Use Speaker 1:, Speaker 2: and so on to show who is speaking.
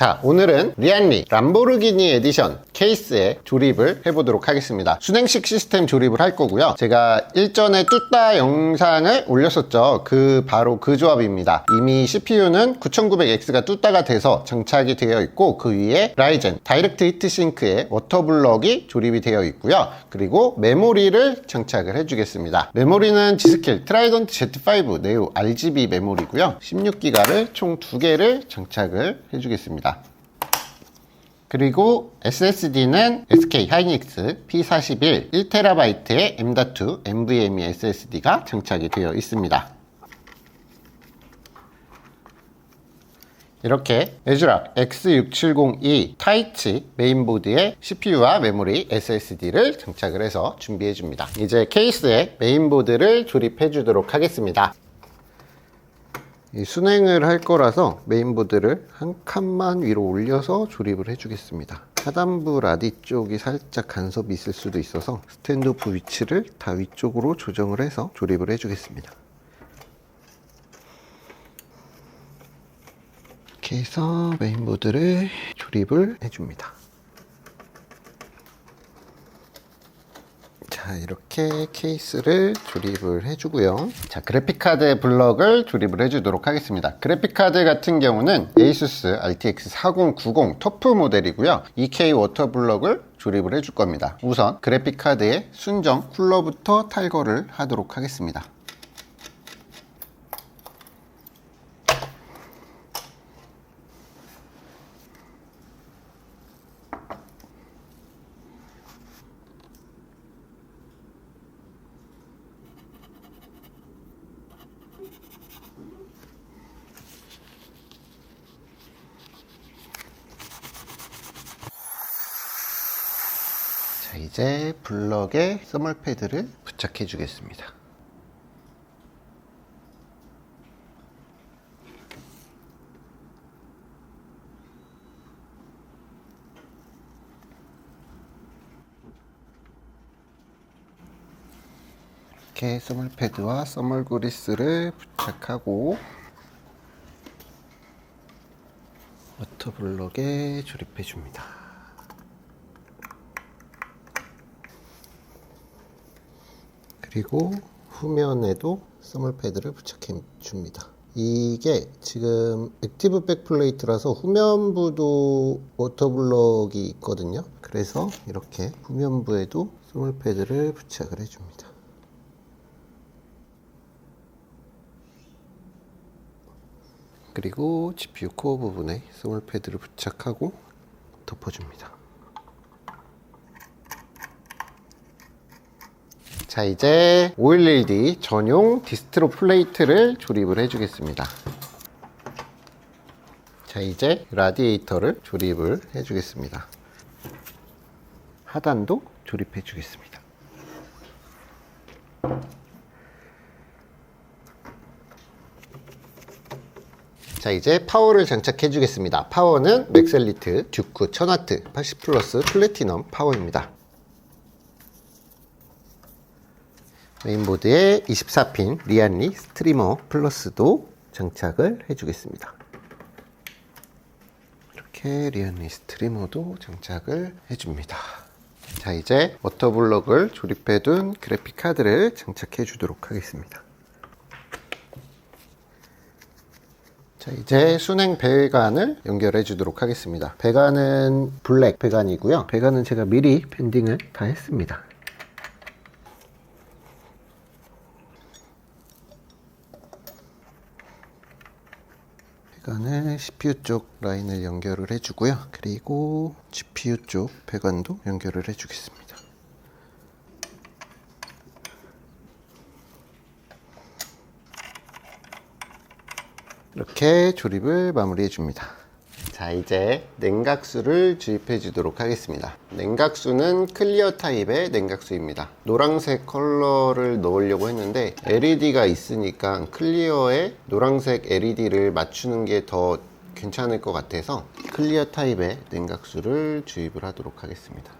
Speaker 1: 자 오늘은 리안리 람보르기니 에디션 케이스에 조립을 해보도록 하겠습니다. 순행식 시스템 조립을 할 거고요. 제가 일전에 뚜따 영상을 올렸었죠. 그 바로 그 조합입니다. 이미 CPU는 9900X가 뚜따가 돼서 장착이 되어 있고 그 위에 라이젠 다이렉트 히트싱크에 워터블럭이 조립이 되어 있고요. 그리고 메모리를 장착을 해주겠습니다. 메모리는 G스킬 트라이던트 Z5 네오 RGB 메모리고요. 16기가를 총 2개를 장착을 해주겠습니다 그리고 SSD는 SK 하이닉스 P41 1TB의 M.2 NVMe SSD가 장착이 되어 있습니다. 이렇게 에즈락 X670E 타이치 메인보드에 CPU와 메모리 SSD를 장착을 해서 준비해 줍니다. 이제 케이스에 메인보드를 조립해 주도록 하겠습니다. 순행을 할 거라서 메인보드를 한 칸만 위로 올려서 조립을 해주겠습니다. 하단부 라디 쪽이 살짝 간섭이 있을 수도 있어서 스탠드오프 위치를 다 위쪽으로 조정을 해서 조립을 해주겠습니다. 이렇게 해서 메인보드를 조립을 해줍니다. 자 이렇게 케이스를 조립을 해주고요. 자 그래픽카드 블럭을 조립을 해주도록 하겠습니다. 그래픽카드 같은 경우는 ASUS RTX 4090 터프 모델이고요. EK 워터 블럭을 조립을 해줄 겁니다. 우선 그래픽카드의 순정 쿨러부터 탈거를 하도록 하겠습니다 자 이제 블럭에 써멀 패드를 부착해 주겠습니다. 이렇게 써멀 패드와 써멀 그리스를 부착하고 워터 블럭에 조립해 줍니다 그리고 후면에도 써멀 패드를 부착해 줍니다. 이게 지금 액티브 백 플레이트라서 후면부도 워터블럭이 있거든요. 그래서 이렇게 후면부에도 써멀 패드를 부착을 해줍니다. 그리고 GPU 코어 부분에 써멀 패드를 부착하고 덮어줍니다. 자 이제 511D 전용 디스트로 플레이트를 조립을 해주겠습니다. 자 이제 라디에이터를 조립을 해주겠습니다. 하단도 조립해 주겠습니다. 자 이제 파워를 장착해 주겠습니다. 파워는 맥셀리트 듀크 1000W 80 플러스 플래티넘 파워입니다 메인보드에 24핀 리안리 스트리머 플러스도 장착을 해주겠습니다. 이렇게 리안리 스트리머도 장착을 해줍니다. 자 이제 워터블럭을 조립해둔 그래픽카드를 장착해 주도록 하겠습니다. 자 이제 순행 배관을 연결해 주도록 하겠습니다. 배관은 블랙 배관이고요. 배관은 제가 미리 밴딩을 다 했습니다. 배관을 CPU 쪽 라인을 연결을 해주고요. 그리고 GPU 쪽 배관도 연결을 해주겠습니다. 이렇게 조립을 마무리해 줍니다. 자 이제 냉각수를 주입해 주도록 하겠습니다. 냉각수는 클리어 타입의 냉각수입니다. 노란색 컬러를 넣으려고 했는데 LED가 있으니까 클리어에 노란색 LED를 맞추는 게 더 괜찮을 것 같아서 클리어 타입의 냉각수를 주입을 하도록 하겠습니다